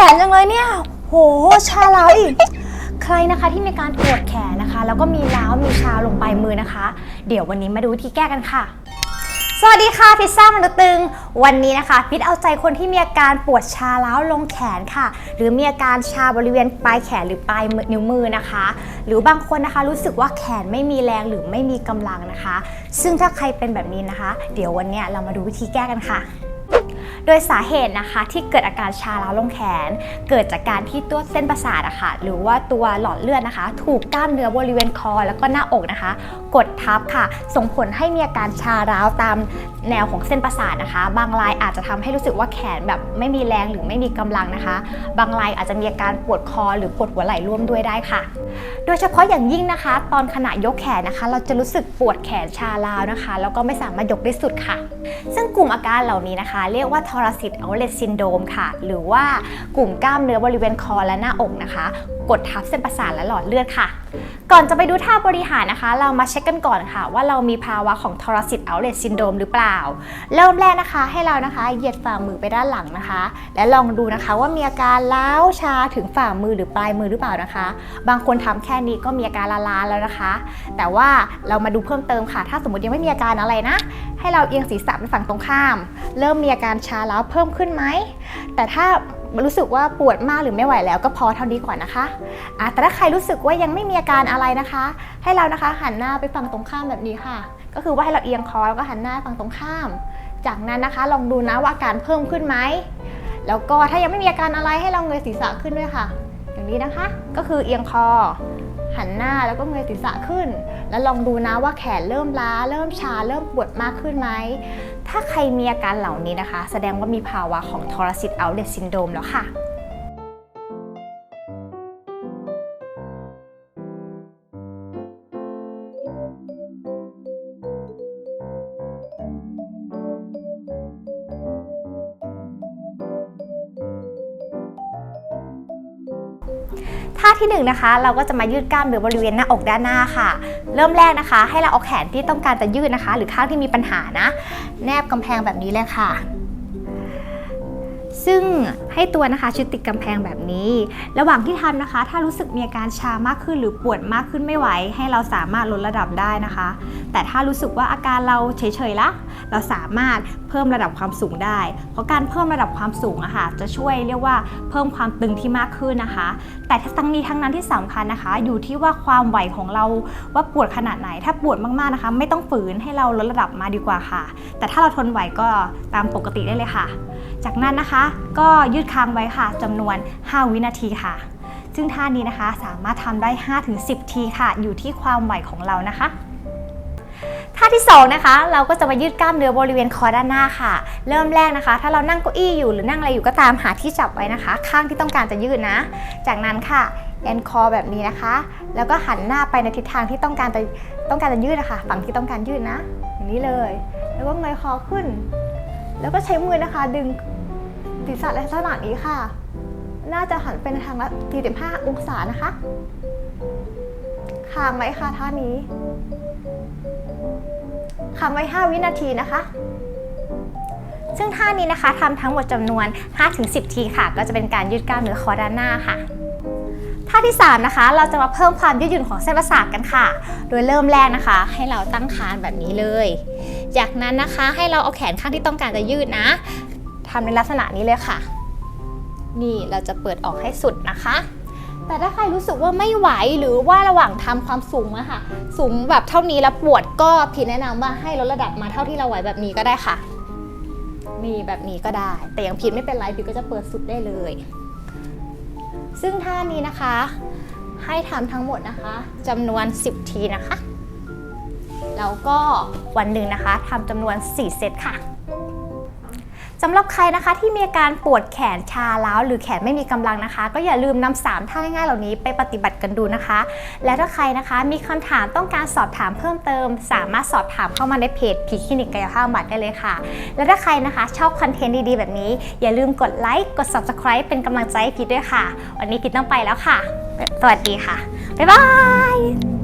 ขนจังเลยเนี่ย โห ชาล้าวอีก ใครนะคะที่มีการปวดแขนนะคะ แล้วก็มีล้าวมีชาลงปลายมือนะคะ เดี๋ยววันนี้มาดูวิธีแก้กันค่ะ สวัสดีค่ะพิซซ่ามนุษย์ตึง วันนี้นะคะ พิษเอาใจคนที่มีอาการปวดชาล้าวลงแขนค่ะ หรือมีอาการชาบริเวณปลายแขนหรือปลายนิ้วมือนะคะ หรือบางคนนะคะรู้สึกว่าแขนไม่มีแรงหรือไม่มีกำลังนะคะ ซึ่งถ้าใครเป็นแบบนี้นะคะ เดี๋ยววันนี้เรามาดูวิธีแก้กันค่ะ โดยสาเหตุนะคะที่เกิดอาการชาล้าวลงแขน เกิดจากการที่ตัวเส้นประสาทอะค่ะหรือว่าตัวหลอดเลือดนะคะ ถูกกล้ามเนื้อบริเวณคอ แล้วก็หน้าอกนะคะ กดทับค่ะ ส่งผลให้มีอาการชาร้าวตามแนวของเส้นประสาทนะคะ บางรายอาจจะทำให้รู้สึกว่าแขนแบบไม่มีแรงหรือไม่มีกำลังนะคะ บางรายอาจจะมีอาการปวดคอหรือปวดหัวไหล่ร่วมด้วยได้ค่ะ โดยเฉพาะอย่างยิ่งนะคะ ตอนขณะยกแขนนะคะ เราจะรู้สึกปวดแขนชาลาวนะคะ แล้วก็ไม่สามารถยกได้สุดค่ะ ซึ่งกลุ่มอาการเหล่านี้นะคะ เรียกว่าทราซิตเอาเลตซินโดมค่ะ หรือว่ากลุ่มกล้ามเนื้อบริเวณคอและหน้าอกนะคะ กดทับเส้นประสาทและหลอดเลือดค่ะ ก่อนจะไปดูท่าบริหารนะคะ เรามาเช็คกันก่อนค่ะ ว่าเรามีภาวะของทราซิตเอาเลตซินโดมหรือเปล่า เริ่มแรกนะคะให้เรานะคะเหยียดฝ่ามือไปด้านหลังนะคะ และลองดูนะคะว่ามีอาการล้าวชาถึงฝ่ามือหรือปลายมือหรือเปล่านะคะ บางคนทำแค่นี้ก็มีอาการล้าๆแล้วนะคะ แต่ว่าเรามาดูเพิ่มเติมค่ะ ถ้าสมมติยังไม่มีอาการอะไรนะ ให้เราเอียงศีรษะไปฝั่งตรงข้าม เริ่มมีอาการชาแล้วเพิ่มขึ้นไหม แต่ถ้ารู้สึกว่าปวดมากหรือไม่ไหวแล้วก็พอเท่านี้ก่อนนะคะะแต่ถ้าใครรู้สึกว่ายังไม่มีอาการอะไรนะคะ ให้เรานะคะหันหน้าไปฝั่งตรงข้ามแบบนี้ค่ะ ก็คือว่าให้เราเอียงคอแล้วก็หันหน้าฝั่งตรงข้าม จากนั้นนะคะ ลองดูนะว่าอาการเพิ่มขึ้นไหม แล้วก็ถ้ายังไม่มีอาการอะไรให้เราเงยศีรษะขึ้นด้วยค่ะ อย่างนี้นะคะ ก็คือเอียงคอ หันหน้าแล้วก็เงยศีรษะขึ้น แล้วลองดูนะว่าแขนเริ่มล้า เริ่มชา เริ่มปวดมากขึ้นไหม ถ้าใครมีอาการเหล่านี้นะคะ แสดงว่ามีภาวะของทอร์ซิตเอาเลตซินโดมแล้วค่ะาที่1นงนะคะ เราก็จะมายืดกล้ามเนื้อบริเวณหน้าอกด้านหน้าค่ะ เริ่มแรกนะคะ ให้เราเอาแขนที่ต้องการจะยืดนะคะ หรือข้างที่มีปัญหานะ แนบกำแพงแบบนี้เลยค่ะ ซึ่งให้ตัวนะคะชิดติดกำแพงแบบนี้ ระหว่างที่ทำนะคะ ถ้ารู้สึกมีอาการชามากขึ้นหรือปวดมากขึ้นไม่ไหว ให้เราสามารถลดระดับได้นะคะ แต่ถ้ารู้สึกว่าอาการเราเฉยๆละเราสามารถเพิ่มระดับความสูงได้ เพราะการเพิ่มระดับความสูงอะค่ะจะช่วยเรียกว่าเพิ่มความตึงที่มากขึ้นนะคะ แต่ทั้งนี้ทั้งนั้นที่สำคัญนะคะ อยู่ที่ว่าความไหวของเราว่าปวดขนาดไหน ถ้าปวดมากๆนะคะ ไม่ต้องฝืนให้เราลดระดับมาดีกว่าค่ะ แต่ถ้าเราทนไหวก็ตามปกติได้เลยค่ะ จากนั้นนะคะก็ยืดค้างไว้ค่ะจำนวน 5 วินาทีค่ะ ซึ่งท่านี้นะคะสามารถทำได้ 5-10 ทีค่ะ อยู่ที่ความไหวของเรานะคะท่าที่2นะคะเราก็จะมายืดกล้ามเนื้อบริเวณคอด้านหน้าค่ะ เริ่มแรกนะคะ ถ้าเรานั่งเก้าอี้อยู่หรือนั่งอะไรอยู่ก็ตามหาที่จับไว้นะคะ ข้างที่ต้องการจะยืดนะ จากนั้นค่ะเอ็นคอแบบนี้นะคะ แล้วก็หันหน้าไปในทิศทางที่ต้องการจะต้องการจะยืดนะคะฝั่งที่ต้องการยืดนะ อย่างนี้เลย แล้วก็เงยคอขึ้น แล้วก็ใช้มือนะคะ ดึง ศีรษะลักษณะนี้ค่ะ น่าจะหันเป็นทางละ45องศานะคะค้างไว้ค่ะท่านี้ค้างไว้ 5 วินาทีนะคะ ซึ่งท่านี้นะคะทำทั้งหมดจำนวน 5-10 ทีค่ะ ก็จะเป็นการยืดกล้ามเนื้อคอด้านหน้าค่ะท่าที่ 3 นะคะ เราจะมาเพิ่มความยืดหยุ่นของเส้นประสาทกันค่ะ โดยเริ่มแรกนะคะ ให้เราตั้งคานแบบนี้เลย จากนั้นนะคะให้เราเอาแขนข้างที่ต้องการจะยืดนะ ทำในลักษณะนี้เลยค่ะ นี่เราจะเปิดออกให้สุดนะคะ แต่ถ้าใครรู้สึกว่าไม่ไหวหรือว่าระหว่างทำความสูงอะค่ะ สูงแบบเท่านี้แล้วปวดก็พี่แนะนำว่าให้ลดระดับมาเท่าที่เราไหวแบบนี้ก็ได้ค่ะ นี่แบบนี้ก็ได้ แต่ยังผิดไม่เป็นไรพี่ก็จะเปิดสุดได้เลย ซึ่งท่านี้นะคะ ให้ทำทั้งหมดนะคะจำนวน 10 ทีนะคะแล้วก็วันหนึ่งนะคะทำจำนวน 4 เซตค่ะ สำหรับใครนะคะที่มีอาการปวดแขนชาล้าวหรือแขนไม่มีกำลังนะคะ ก็อย่าลืมนำสามท่าง่ายๆเหล่านี้ไปปฏิบัติกันดูนะคะ และถ้าใครนะคะมีคำถามต้องการสอบถามเพิ่มเติม สามารถสอบถามเข้ามาในเพจผีคลินิกกายภาพบำบัดได้เลยค่ะ และถ้าใครนะคะชอบคอนเทนต์ดีๆ แบบนี้ อย่าลืมกดไลค์กด subscribe เป็นกำลังใจให้พีทด้วยค่ะ วันนี้พีทต้องไปแล้วค่ะ สวัสดีค่ะบ๊ายบาย